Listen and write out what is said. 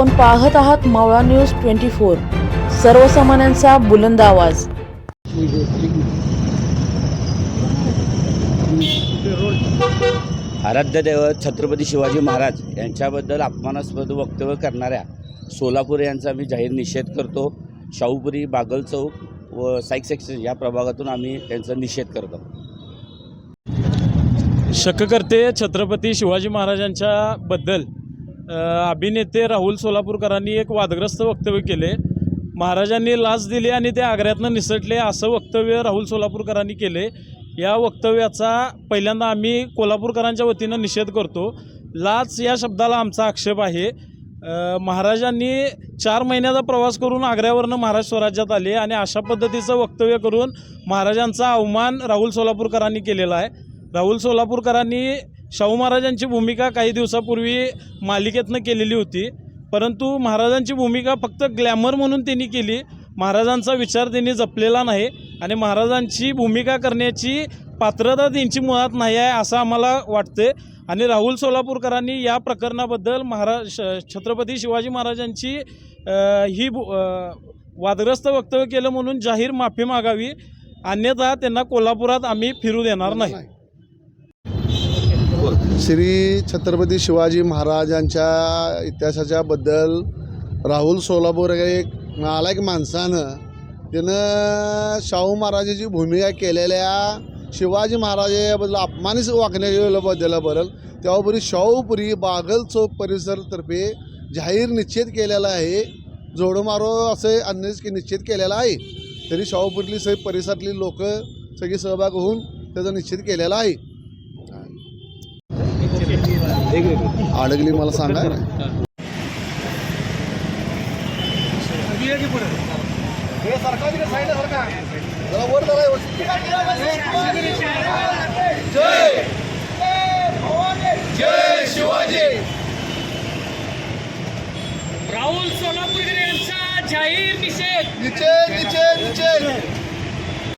आपण पाहत आहात मावळा न्यूज ट्वेंटी फोर. सर्वसामान्यांचा बुलंद आवाज. आराध्य दैवत छत्रपती शिवाजी महाराज यांच्याबद्दल अपमानास्पद वक्तव्य करणाऱ्या सोलापूर यांचा आम्ही जाहीर निषेध करतो. शाहूपुरी बागल चौक व साईक सेक्शन या प्रभागातून आम्ही त्यांचा निषेध करतो. शककर्ते छत्रपती शिवाजी महाराजांच्या बद्दल अभिनेते राहुल सोलापूरकरांनी एक वादग्रस्त वक्तव्य केले. महाराजांनी लाच दिली आणि ते आग्र्यातनं निसटले असं वक्तव्य राहुल सोलापूरकरांनी केले. या वक्तव्याचा पहिल्यांदा आम्ही कोल्हापूरकरांच्या वतीनं निषेध करतो. लाच या शब्दाला आमचा आक्षेप आहे. महाराजांनी चार महिन्याचा प्रवास करून आग्र्यावरनं महाराष्ट्र स्वराज्यात आले आणि अशा पद्धतीचं वक्तव्य करून महाराजांचा अवमान राहुल सोलापूरकरांनी केलेला आहे. राहुल सोलापूरकरांनी शाहू महाराजांची भूमिका काही दिवसापूर्वी मालिकेतनं केलेली होती. परंतु महाराजांची भूमिका फक्त ग्लॅमर म्हणून त्यांनी केली. महाराजांचा विचार त्यांनी जपलेला नाही आणि महाराजांची भूमिका करण्याची पात्रता त्यांची मुळात नाही आहे असं आम्हाला वाटते आणि राहुल सोलापूरकरांनी या प्रकरणाबद्दल महाराज श- छत्रपती शिवाजी महाराजांची ही भू- वादग्रस्त वक्तव्य केलं म्हणून जाहीर माफी मागावी. अन्यथा त्यांना कोल्हापुरात आम्ही फिरू देणार नाही. श्री छत्रपती शिवाजी महाराजांच्या इतिहासाच्या बद्दल राहुल सोलापूर हे एक नालायक माणसानं त्यानं शाहू महाराजाची भूमिका केलेल्या शिवाजी महाराजाबद्दल अपमानित वागण्याबद्दल बरं. त्यावर शाहूपुरी बागल चौक परिसरतर्फे जाहीर निश्चित केलेला आहे. जोडमारो असे अन्य निश्चित केलेला आहे. तरी शाहूपुरीतली सगळी परिसरातली लोक सगळी सहभाग होऊन त्याचा निश्चित केलेला आहे. अडगली मला सांगा. राहुल सोलापूरकर यांचा जाहीर निषेध. निश्चय निश्चय निश्चय